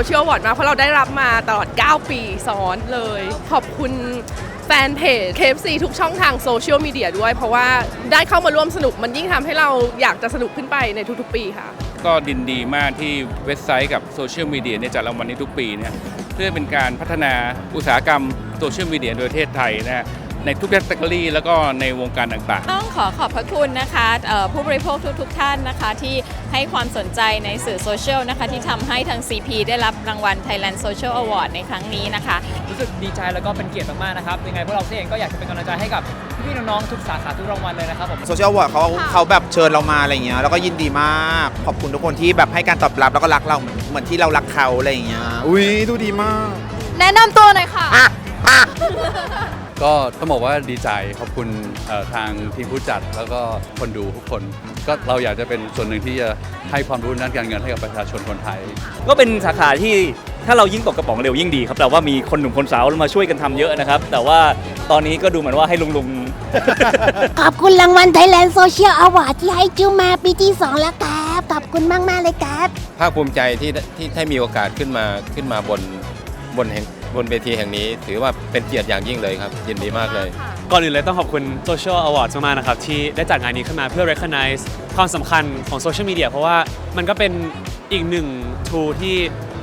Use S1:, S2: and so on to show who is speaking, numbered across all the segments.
S1: วอร์ดมากเพราะเราได้รับมาตลอด 9 ปีซ้อนเลย ขอบคุณแฟนเพจ KFC ทุกช่องทางโซเชียลมีเดียด้วย เพราะว่าได้เข้ามาร่วมสนุกมันยิ่งทำให้เราอยากจะสนุกขึ้นไปในทุกๆปีค่ะ
S2: ก็ดินดีมากที่เว็บไซต์กับโซเชียลมีเดียเนี่ยจัดรางวัลนี้ทุกปีเนี่ยเพื่อเป็นการพัฒนาอุตสาหกรรมโซเชียลมีเดียในประเทศไทยนะฮะ ในทุกแคตตากรีแล้วก็ในวงการต่างๆ
S3: ต้องขอขอบพระคุณนะคะเอ่อผู้บริโภคทุกๆทท่านนะคะ ที่ให้ความสนใจในสื่อโซเชียลนะคะ ที่ทำให้ทาง CP ได้รับรางวัล Thailand Social Award ในครั้งนี้นะคะ
S4: รู้สึกดีใจแล้วก็เป็นเกียรติมากๆนะครับ ยังไงพวกเราเองก็อยากจะเป็นกำลังใจให้กับพี่ๆน้องๆทุกสาขาทุกรางวัลเลยนะครับผม
S5: โซเชียลวอร์ดเขาเขาแบบเชิญเรามาอะไรเงี้ยแล้วก็ยินดีมากขอบคุณทุกคนที่แบบให้การตอบรับแล้วก็รักเราเหมือนเหมือนที่เรารักเขาอะไรอย่างเงี้ยอุ้ยดูดีมาก
S3: แนะนำตัวหน่อยค่ะ
S6: ก็ต้องบอกว่าดีใจขอบคุณเอ่อทางทีมผู้จัดแล้วก็คนดูทุกคน ก็เราอยากจะเป็นส่วนหนึ่งที่จะให้ความรู้ด้านการเงินให้กับประชาชนคนไทย
S7: ก็เป็นสาขาที่ถ้าเรายิ่งตกกระป๋องเร็วยิ่งดีครับแต่ว่ามีคนหนุ่มคนสาวมาช่วยกันทำเยอะนะครับ แต่ว่าตอนนี้ก็ดูเหมือนว่าให้ลุงลุง
S8: ขอบคุณรางวัล Thailand Social Award ที่ให้จูมาปีที่ 2 แล้วครับ ขอบคุณมากๆเลยครับ
S9: ภาคภูมิใจที่ที่ได้มีโอกาสขึ้นมาขึ้นมาบนบนแห่ง บนเวทีแห่งนี้ ถือว่าเป็นเกียรติอย่างยิ่งเลยครับยินดีมากเลย
S10: ก่อนอื่นเลยต้องขอบคุณ Social Awards มากๆนะครับ ที่ได้จัดงานนี้ขึ้นมาเพื่อ recognize ความสำคัญของโซเชียลมีเดียเพราะว่ามันก็เป็นอีกหนึ่ง tool ที่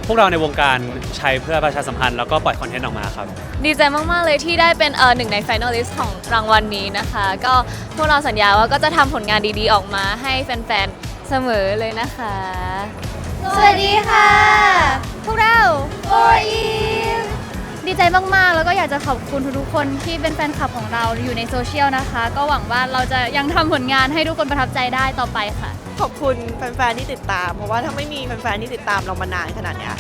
S10: พวกเราในวงการใช้เพื่อประชาสัมพันธ์แล้วก็ปล่อยคอนเทนต์ออกมาครับ
S3: ดีใจมาก ๆ เลยที่ได้เป็นเออหนึ่งใน finalist ของรางวัลนี้นะคะ ก็พวกเราสัญญาว่าก็จะทำผลงานดีๆ ออกมาให้แฟน ๆ เสมอเลยนะคะ
S8: สวัสดีค่ะ พวกเราโออี ดีใจมากๆ แล้วก็อยากจะขอบคุณทุกๆคนที่เป็นแฟนคลับของเราอยู่ในโซเชียลนะคะ ก็หวังว่าเราจะยังทำผลงานให้ทุกคนประทับใจได้ต่อไปค่ะ
S1: ขอบคุณแฟนๆที่ติดตาม เพราะว่าถ้าไม่มีแฟนๆที่ติดตามเรามานานขนาดเนี้ย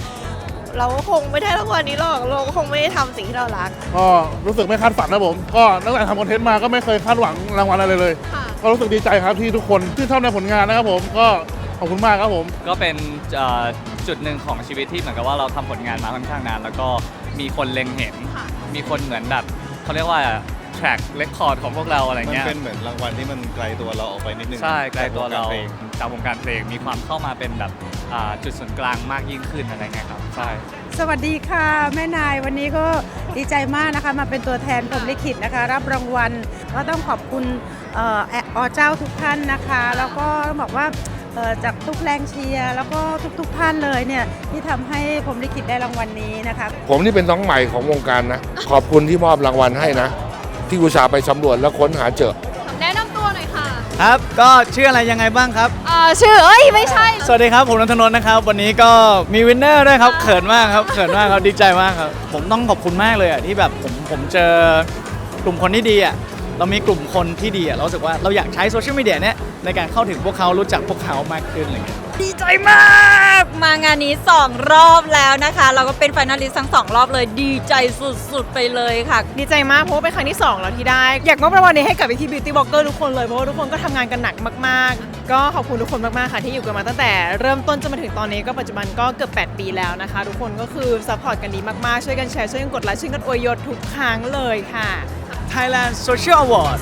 S1: เราก็คงไม่ได้รางวัลนี้หรอก เราก็คงไม่ได้ทำสิ่งที่เรารัก
S11: ก็รู้สึกไม่คาดฝันนะผม ก็ตั้งแต่ทำคอนเทนต์มาก็ไม่เคยคาดหวังรางวัลอะไรเลยก็รู้สึกดีใจครับที่ทุกคนที่ชอบในผลงานนะครับผมก็ขอบคุณมากครับผม
S4: ก็เป็นเอ่อจุดหนึ่งของชีวิตที่เหมือนกับว่าเราทำผลงานมาค่อนข้างนาน แล้วก็ มีคนเล็งเห็น มีคนเหมือนแบบเขาเรียกว่า track record ของพวกเราอะไร
S9: มัน
S4: เงี้ย
S9: เป็นเหมือนรางวัลที่มันไกลตัวเราออกไปนิดนึง
S4: ใช่ไกลตัวเรา
S9: จกงกพลง
S4: จากวงการเพลงมีความเข้ามาเป็นแบบอ่าจุดศูนย์กลางมากยิ่งขึ้นอะไรเงี้ยครับ ใช่
S1: สวัสดีค่ะ แม่นายวันนี้ก็ดีใจมากนะคะมาเป็นตัวแทนผมลิขิตนะคะ รับรางวัลก็ต้องขอบคุณเอ่อแออเจ้าทุกท่านนะคะ แล้วก็ต้องบอกว่าเอ่อ จากทุกแรงเชียร์แล้วก็ทุกๆท่านเลยเนี่ยที่ทำให้ผมลิขิตได้รางวัลนี้นะคะ
S11: ผมนี่เป็นน้องใหม่ของวงการนะ ขอบคุณที่มอบรางวัลให้นะ ที่อุตส่าห์ไปสำรวจแล้วค้นหาเจอ
S3: แนะนำตัวหน่อยค่ะ
S7: ครับ ก็ชื่ออะไรยังไงบ้างครับ
S3: เอ่อชื่อ เอ้ย ไม่ใช่
S7: สวัสดีครับ ผมนันทนนท์นะครับ วันนี้ก็มีวินเนอร์ด้วยครับ เขินมากครับ เขินมากครับ ดีใจมากครับ ผมต้องขอบคุณมากเลยอะที่แบบผมผมเจอกลุ่มคนที่ดีอะ เรามีกลุ่มคนที่ดีอะเรารู้สึกว่าเราอยากใช้โซเชียลมีเดียเนี้ยในการเข้าถึงพวกเขารู้จักพวกเขามากขึ้นอะไรเงี้ย
S3: ดีใจมากมางานนี้ 2 รอบแล้วนะคะ เราก็เป็น finalist ทั้ง 2 รอบเลยดีใจสุดๆ ไปเลยค่ะ
S1: ดีใจมากเพราะว่าเป็นครั้งที่ 2 แล้วที่ได้ อยากมอบรางวัลนี้ให้กับพี่บิวตี้บล็อกเกอร์ทุกคนเลย เพราะว่าทุกคนก็ทำงานกันหนักมากๆ ก็ขอบคุณทุกคนมากๆค่ะที่อยู่กันมาตั้งแต่เริ่มต้นจนมาถึงตอนนี้ก็ปัจจุบันก็เกือบ 8 ปีแล้วนะคะ ทุกคนก็คือซัพพอร์ตกันดีมากๆช่วยกันแชร์ช่วยกันกดไลค์ช่วยกันอวยยศทุกครั้งเลยค่ะ
S7: Thailand Social Award